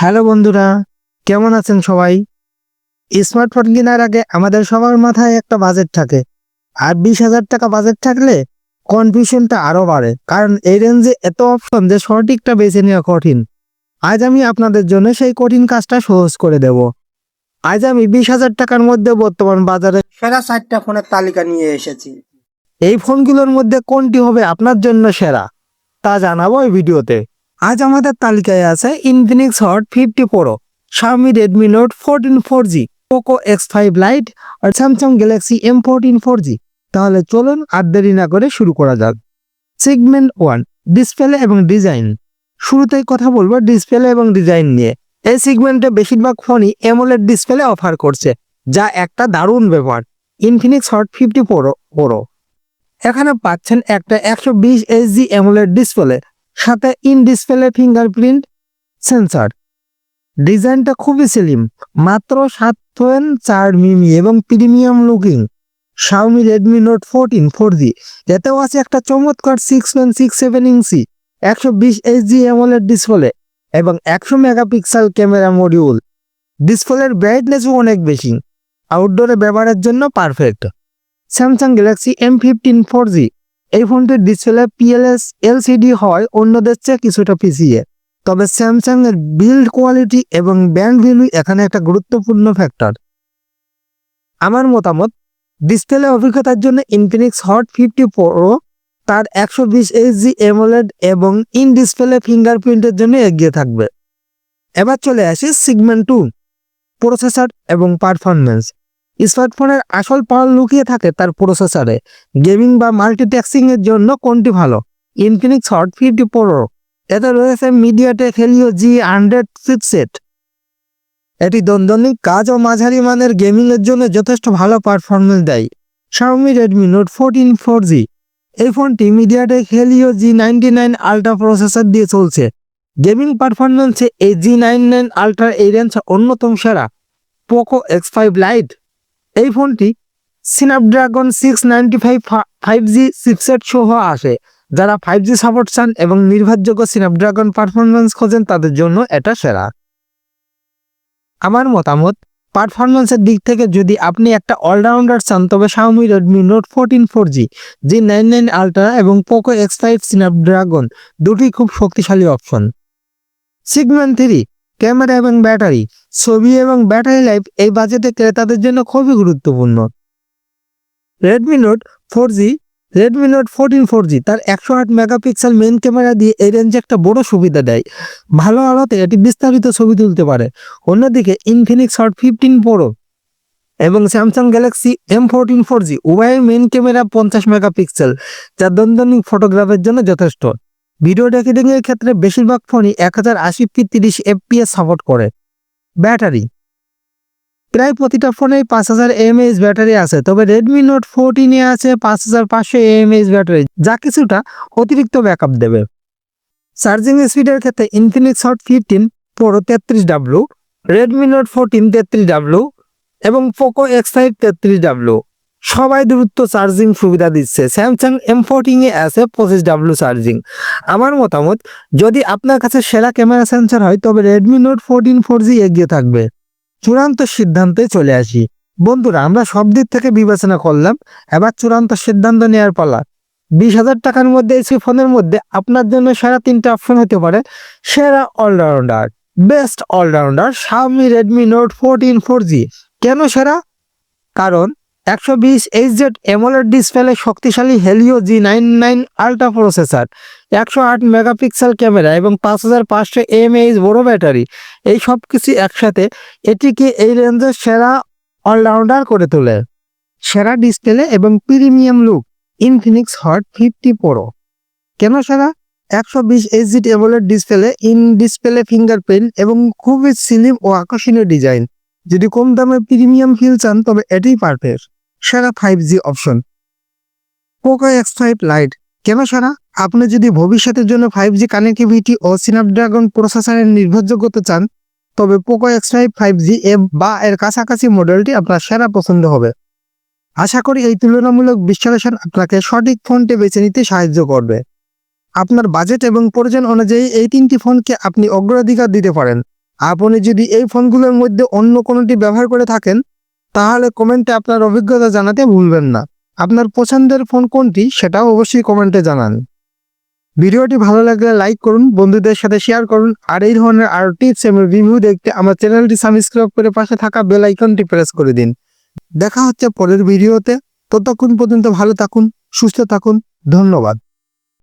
Hello বন্ধুরা, কেমন আছেন সবাই? স্মার্টফোন কেনার আগে আমাদের সবার মাথায় একটা বাজেট থাকে। আর বিশ হাজার টাকা বাজেট থাকলে কনফিউশনটা আরও বাড়ে, কারণ এই রেঞ্জে এত অপশন যে সঠিকটা বেছে নেওয়া কঠিন। আজ আমি আপনাদের জন্য সেই কঠিন কাজটা সহজ করে দেব। আজ আমি বিশ হাজার টাকার মধ্যে বর্তমান বাজারে সেরা চারটা ফোনের তালিকা নিয়ে এসেছি। এই ফোনগুলোর মধ্যে কোনটি হবে আপনার জন্য সেরা, তা জানাব এই ভিডিওতে। আজ আমাদের তালিকায় আছে Infinix Hot fifty Pro Xiaomi Redmi Note fourteen four G Poco X five Lite আর Samsung Galaxy M fourteen four G তাহলে চলুন আর দেরি না করে শুরু করা যাক। সেগমেন্ট ওয়ান ডিসপ্লে এবং ডিজাইন শুরুতেই কথা বলব ডিসপ্লে এবং ডিজাইন নিয়ে। এই সেগমেন্টে বেশিরভাগ ফোনই এমোলেড ডিসপ্লে অফার করছে, যা একটা দারুণ ব্যাপার Infinix Hot fifty Pro Pro এখানে পাচ্ছেন একটা একশো বিশ এইচডি অ্যামোলেড ডিসপ্লে সাথে ইন ডিসপ্লে ফিঙ্গারপ্রিন্ট সেন্সর। ডিজাইনটা খুবই স্লিম মাত্র সাত পয়েন্ট চার মিমি এবং premium looking. Xiaomi Redmi Note fourteen four G এতেও আছে একটা চমৎকার six point six seven inch একশো বিশ এইচডি অ্যামোলেড ডিসপ্লে এবং একশো মেগাপিক্সেল ক্যামেরা মডিউল ডিসপ্লের ব্রাইটনেসও অনেক বেশি আউটডোরে ব্যবহারের জন্য perfect Samsung Galaxy M fifteen four G এই ফোনটির ডিসপ্লে পিএলএস এলসিডি হয়, অন্যদের চেয়ে কিছুটা পিছিয়ে। তবে স্যামসাং এর বিল্ড কোয়ালিটি এবং ব্যান্ড ভ্যালু এখানে একটা গুরুত্বপূর্ণ ফ্যাক্টর আমার মতামত, ডিসপ্লে অভিজ্ঞতার জন্য ইনফিনিক্স হট ফিফটি প্রো তার একশো বিশ এইচজি এমোলেড এবং ইন ডিসপ্লে ফিঙ্গারপ্রিন্টের জন্য এগিয়ে থাকবে। এবার চলে আসি সিগমেন্ট টু প্রসেসর এবং পারফরমেন্স স্মার্টফোনের আসল পাওয়ার লুকিয়ে থাকে তার প্রসেসরে গেমিং বা মাল্টিট্যাক্সিং এর জন্য কোনটি ভালো? ইনফিনিক্স হট ফিফটি প্রো এতে রয়েছে MediaTek Helio G hundred chipset এটি দৈনন্দিন কাজ ও মাঝারি মানের গেমিং এর জন্য যথেষ্ট ভালো পারফরমেন্স দেয়। Xiaomi Redmi Note fourteen four G এই ফোনটি MediaTek Helio G ninety nine ultra processor দিয়ে চলছে। গেমিং পারফরমেন্সে এই জি নাইন নাইন আলট্রা এই রেঞ্জ অন্যতম সেরা। পোকো এক্স ফাইভ লাইট এই ফোনটি Snapdragon six ninety five five G chipset সহ আসে। যারা ফাইভ জি সাপোর্ট চান এবং নির্ভরযোগ্য স্ন্যাপড্রাগন পারফরমেন্স খোঁজেন, তাদের জন্য এটা সেরা। আমার মতামত পারফরমেন্সের দিক থেকে যদি আপনি একটা অলরাউন্ডার চান, তবে Xiaomi Redmi Note fourteen four G G nine nine ultra এবং পোকো এক্স ফাইভ স্ন্যাপড্রাগন দুটি খুব শক্তিশালী অপশন সিগমেন্ট থ্রি ক্যামেরা এবং ব্যাটারি, ছবি এবং ব্যাটারি লাইফ এই বাজেটে ক্রেতাদের জন্য খুবই গুরুত্বপূর্ণ। Redmi Note four G Redmi Note fourteen four G তার একশো আট মেগাপিক্সেল মেন ক্যামেরা দিয়ে এই রেঞ্জে একটা বড় সুবিধা দেয়। ভালো আলোতে এটি বিস্তারিত ছবি তুলতে পারে। অন্যদিকে ইনফিনিক্স হট ফিফটিন প্রো এবং Samsung Galaxy M fourteen four G উভয়ের মেন ক্যামেরা পঞ্চাশ মেগাপিক্সেল, যা দৈনন্দিন ফটোগ্রাফের জন্য যথেষ্ট। ভিডিও রেকর্ডিং এর ক্ষেত্রে বেশিরভাগ ফোনই এক হাজার আশি পি তিরিশ এফপিএস সাপোর্ট করে। ব্যাটারি। প্রায় প্রতিটা ফোনেই পাঁচ হাজার এমএএইচ ব্যাটারি আছে, তবে রেডমি নোট ফোরটিনে আছে পাঁচ হাজার পাঁচশো এমএএইচ ব্যাটারি, যা কিছুটা অতিরিক্ত ব্যাকআপ দেবে। চার্জিং স্পিডের ক্ষেত্রে ইনফিনিক্স হট ফিফটিন প্রো তেত্রিশ ডাব্লু রেডমি নোট ফোরটিন তেত্রিশ ডাব্লু এবং পোকো এক্স ফাইভ তেত্রিশ ডাব্লু সবাই দ্রুত চার্জিং সুবিধা দিচ্ছে। স্যামসাং এম এ আছে পঁচিশ ডাব্লু চার্জিং। আমার মতামত, যদি আপনার কাছে সেরা ক্যামেরা সেন্সর হয়, তবে Redmi note fourteen four G এগিয়ে থাকবে। চূড়ান্ত সিদ্ধান্তে চলে আসি। বন্ধুরা, আমরা সব দিক থেকে বিবেচনা করলাম। এবার চূড়ান্ত সিদ্ধান্ত নেওয়ার পালা। বিশ হাজার টাকার মধ্যে এই ফোনের মধ্যে আপনার জন্য সেরা তিনটা অপশন হতে পারে, সেরা allrounder best allrounder Xiaomi Redmi Note fourteen four G কেন সেরা? কারণ একশো বিশ এইচ জেড এমোলেড ডিসপ্লে শক্তিশালী Helio G nine nine ultra processor, একশো আট মেগাপিক্সেল ক্যামেরা এবং পাঁচ হাজার পাঁচশো এমএইচ বড় ব্যাটারি। এই সব কিছু একসাথে এটিকে এই রেঞ্জের সেরা অলরাউন্ডার করে তোলে। সেরা ডিসপ্লে এবং premium look Infinix hot fifty pro কেন সেরা? একশো বিশ HD AMOLED display in display fingerprint এবং খুবই স্লিম ও আকর্ষণীয় ডিজাইন। যদি কম দামে প্রিমিয়াম ফিল চান, তবে এটাই পারফেক্ট সেরা five G option Poco X five lite কেন সেরা? আপনি যদি ভবিষ্যতের জন্য ফাইভ জি কানেক্টিভিটি ও স্ন্যাপড্রাগন প্রসেসরের নির্ভরযোগ্যতা চান, তবে Poco X five five G F বা এর কাছাকাছি মডেলটি আপনার সেরা পছন্দ হবে। আশা করি এই তুলনামূলক বিশ্লেষণ আপনাকে সঠিক ফোনটি বেছে নিতে সাহায্য করবে। আপনার বাজেট এবং প্রয়োজন অনুযায়ী এই তিনটি ফোনকে আপনি অগ্রাধিকার দিতে পারেন। আপনি যদি এই ফোনগুলোর মধ্যে অন্য কোনোটি ব্যবহার করে থাকেন তাহলে কমেন্টে আপনার অভিজ্ঞতা জানাতে ভুলবেন না। আপনার পছন্দের ফোন কোনটি সেটাও অবশ্যই কমেন্টে জানান। ভিডিওটি ভালো লাগলে লাইক করুন, বন্ধুদের সাথে শেয়ার করুন, আর এই ধরনের আরও টিপস এবং রিভিউ দেখতে আমার চ্যানেলটি সাবস্ক্রাইব করে পাশে থাকা বেল আইকনটি প্রেস করে দিন। দেখা হচ্ছে পরের ভিডিওতে ততক্ষণ পর্যন্ত ভালো থাকুন, সুস্থ থাকুন, ধন্যবাদ।